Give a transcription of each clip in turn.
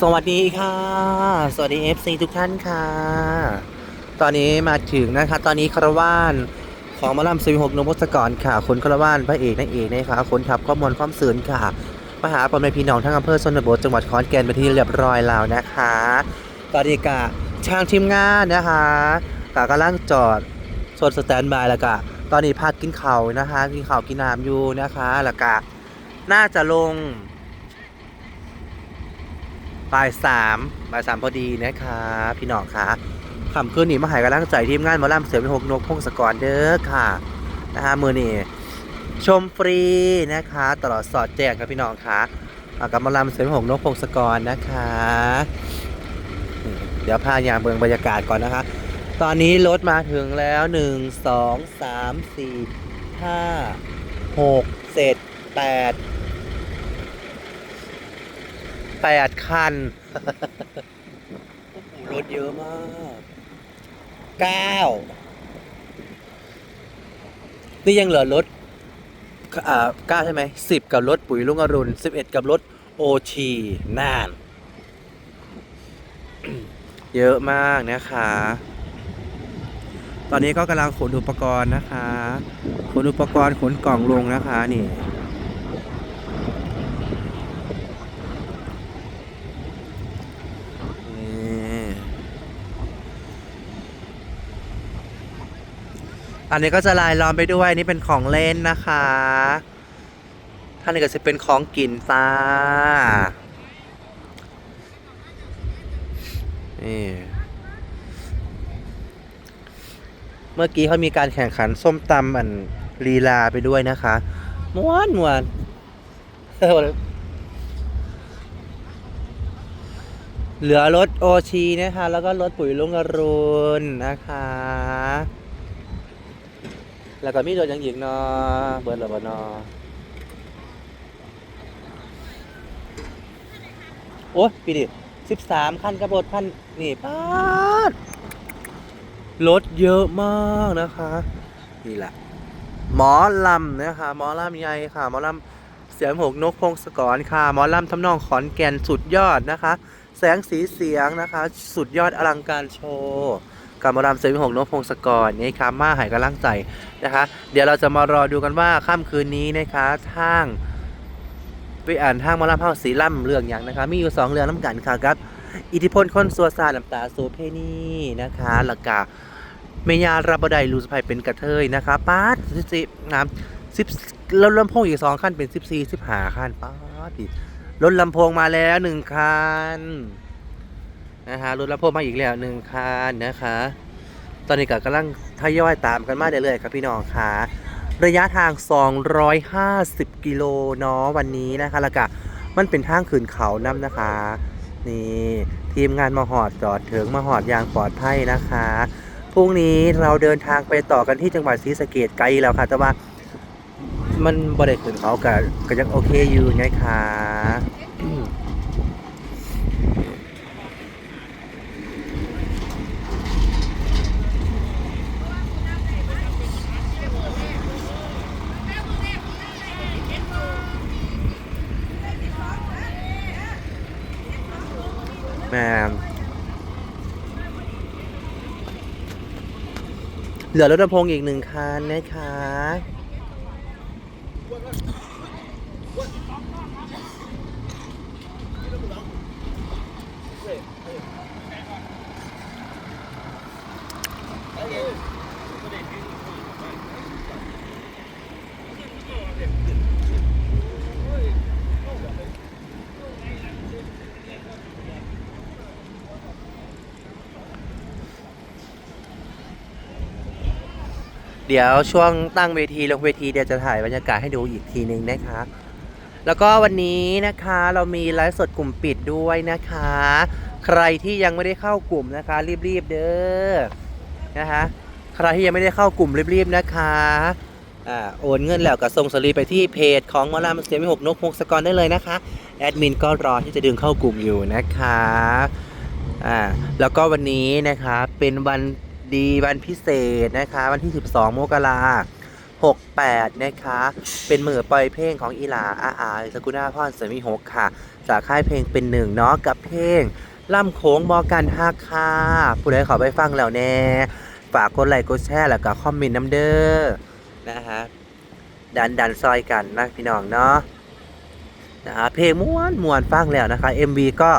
สวัสดีค่ะ สวัสดี FC ทุกท่านค่ะ ตอนนี้มาถึงนะคะ ตอนนี้คารวานของหมอลำสิหกนพศกรค่ะ คนคารวานพระเอกนางเอกนะคะคนขับข้อมูลความสื่อค่ะมาหาปมในพี่น้องทั้งอำเภอชนบทจังหวัดขอนแก่นไปที่เรียบร้อยแล้วนะคะ ตอนนี้กะทางทีมงานนะคะกะกำลังจอดโซนสแตนบายแล้วกะตอนนี้พักกินเข้านะคะ กินข้าวกินน้ำอยู่นะคะ แล้วกะน่าจะลง บ่ายสามบ่ายสามพอดีนะคะพี่น้องคะคำคืนนี้มาหายกำลังใจทีมงานมอลำเสือเป็นหกนกพงศกรเด้อค่ะนะฮะมือนี้ชมฟรีนะคะ ตลอดสอดแจ้งครับพี่น้องคะอ่ากับมอลำเสือเป็นหกนกพงศกรนะคะ เดี๋ยวพายางเบืองบรรยากาศก่อนนะคะ ตอนนี้รถมาถึงแล้วหนึ่งสองสามสี่ห้าหกเจ็ดแปด แปดคันโอ้โหรถเยอะมากเก้านี่ยังเหลือรถอ่าเก้าใช่ไหมสิบกับรถปุ๋ยลุงอรุณสิบเอ็ดกับรถโอชีน่าน เยอะมากนะคะ ตอนนี้ก็กำลังขนอุปกรณ์นะคะ ขนอุปกรณ์ขนกล่องลงนะคะนี่ อันนี้ก็จะลายล้อมไปด้วยนี่เป็นของเล่นนะคะท่านนี้ก็จะเป็นของกินจ้านี่เมื่อกี้เขามีการแข่งขันส้มตำอันลีลาไปด้วยนะคะม้วนม้วนเหลือรถโอชีนะคะ แล้วก็รถปุ๋ยลุงอรุณนะคะ แล้วก็มีรถยังหญิงเนาะเบิร์ดหรือเปล่าเนาะโอ้ยปีดิสิบสามคันกระบดพันนี่ป้ารถเยอะมากนะคะ นี่แหละ หมอลำนะคะหมอลำใหญ่ค่ะ หมอลำเสียงหกนกพงศกรค่ะ หมอลำทำนองขอนแก่นสุดยอดนะคะ แสงสีเสียงนะคะ สุดยอดอลังการโชว์ กับหมอลำเสียงหกนกพงศกรนี่ค่ะมาหายกำลังใจนะคะ เดี๋ยวเราจะมารอดูกันว่าค่ำคืนนี้นะคะทางไปอ่านทางหมอลำเฮาสีล่ำเรื่องอย่างนะคะมีอยู่สองเรื่องน้ำกันค่ะครับ อิทธิพลคนสัวซาน้ำตาโซเพนีนะคะแล้วก็เมยารับดไดลูสไพเป็นกระเทยนะคะป้าดสิบสิบนะสิบแล้วลำโพงอีกสองขั้นเป็นสิบสี่สิบห้าขั้นป้าดดิรถลำโพงมาแล้วหนึ่งคัน นะฮะรถลำโพงมาอีกแล้วหนึ่งคันนะคะ ตอนนี้ก็กำลังทยอยตามกันมาเรื่อยๆครับพี่น้องค่ะระยะทาง 250 กิโลเนาะวันนี้นะคะแล้วก็มันเป็นทางขึ้นเขานํนะคะ นี่ทีมงานมาหอดจอดถึงมาหอดอย่างปลอดภัยนะคะพรุ่งนี้เราเดินทางไปต่อกันที่จังหวัดศรีสะเกดไกลแล้วค่ะ แต่ว่ามันบ่ได้ขึ้นเขากับก็ยังโอเคอยู่ไงคะอืมแม่ เหลือรถลำโพงอีกหนึ่งคันนะคะเเดี๋ยวช่วงตั้งเวทีลงเวทีเดี๋ยวจะถ่ายบรรยากาศให้ดูอีกทีหนึ่งนะคะ แล้วก็วันนี้นะคะเรามีไลฟ์สดกลุ่มปิดด้วยนะคะ ใครที่ยังไม่ได้เข้ากลุ่มนะคะ รีบๆเด้อนะคะใครที่ยังไม่ได้เข้ากลุ่มรีบๆนะคะอ่าโอนเงินแล้วก็ส่งสลีปไปที่เพจของมอลำเสียไม่หกนกพงศกรได้เลยนะคะ แอดมินก็รอที่จะดึงเข้ากลุ่มอยู่นะคะอ่าแล้วก็วันนี้นะคะเป็นวัน ดีวันพิเศษนะคะ วันที่ 12มกรา68นะคะ เป็นมือปล่อยเพลงของอีหลาอาอาสกุณาพรสมีหกค่ะ จากค่ายเพลงเป็นหนึ่งเนาะกับเพลงล่ำโค้งบอกกันฮักค่ะผู้ใดขอไปฟังแล้วแน่ ฝากกดไลค์กดแชร์แล้วก็คอมเมนต์น้ำเด้อนะฮะดันดันซอยกันนะพี่น้องเนาะนะฮะเพลงม้วนมวนฟังแล้วนะคะ MV ก็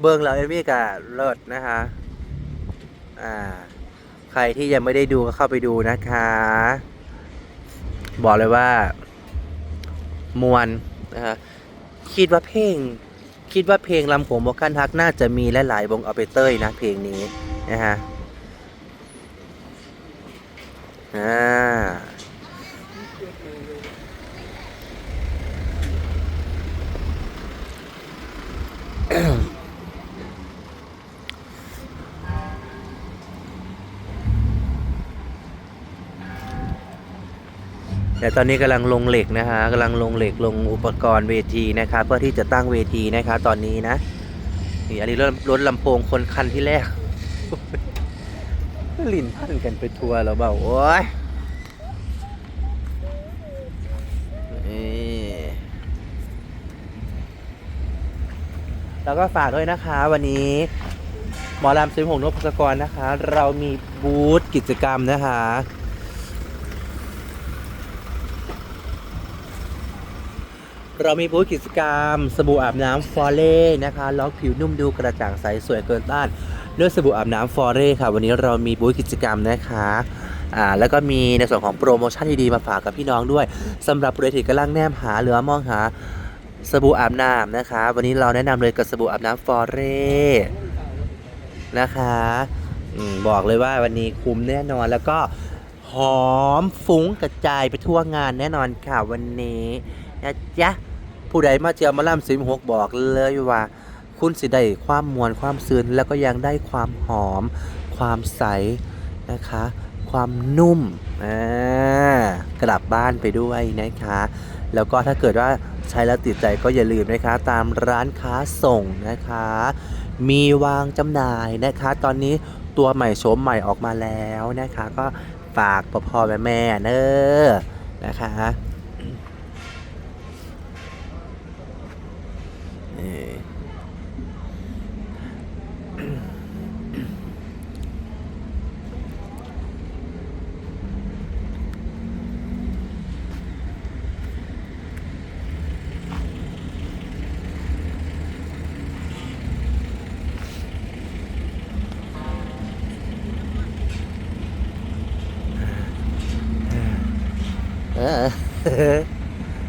เบิ่งแล้ว MV ก็เลิศนะคะ อ่า ใครที่ยังไม่ได้ดูก็เข้าไปดูนะคะ บอกเลยว่ามวนนะคะคิดว่าเพลง คิดว่าเพลงลำโขงบอกกันทักน่าจะมีหลายๆวงเอาไปเต้ยนะเพลงนี้นะฮะอ่า แต่ตอนนี้กำลังลงเหล็กนะคะกำลังลงเหล็กลงอุปกรณ์เวทีนะคะเพื่อที่จะตั้งเวทีนะคะตอนนี้นะนี่อันนี้รถรถลำโพงคนคันที่แรกลินพันกันไปทัวร์แล้วเปล่าโอ้ยนี่แล้วก็ฝากด้วยนะคะ วันนี้หมอลำซิมหงนพศกรนะคะ เรามีบูธกิจกรรมนะคะ เรามีบูธกิจกรรม สบู่อาบน้ำฟอเล่นะคะล็อกผิวนุ่มดูกระจ่างใสสวยเกินต้านด้วยสบู่อาบน้ำฟอเร่ค่ะ วันนี้เรามีบูธกิจกรรมนะคะอ่าแล้วก็มีในส่วนของโปรโมชั่นดีๆมาฝากกับพี่น้องด้วยสำหรับผู้ใดที่กำลังแนมหาหรือมองหาสบู่อาบน้ำนะคะ วันนี้เราแนะนำเลยกับสบู่อาบน้ำฟอเร่นะคะอมบอกเลยว่าวันนี้คุ้มแน่นอนแล้วก็หอมฟุ้งกระจายไปทั่วงานแน่นอนค่ะวันนี้นะจ๊ะ ผู้ใดมาเที่ยวมาล่ำสิมหกบอกเลยว่า คุณสิได้ความมวลความซึนแล้วก็ยังได้ความหอม ความใสนะคะ ความนุ่มอ่ากลับบ้านไปด้วยนะคะ แล้วก็ถ้าเกิดว่าใช้แล้วติดใจก็อย่าลืมนะคะ ตามร้านค้าส่งนะคะ มีวางจำหน่ายนะคะ ตอนนี้ตัวใหม่โฉมใหม่ออกมาแล้วนะคะ ก็ฝากพ่อพ่อแม่แม่เนอนะคะ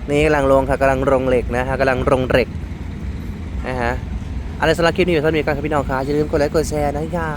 นี่กำลังลงค่ะกำลังลงเหล็กนะฮะกำลังลงเหล็กนะฮะอะไรสำหรับคลิปนี้อยู่ท่านมีการครับพี่น้องคะอย่าลืมกดไลค์กดแชร์นะคะ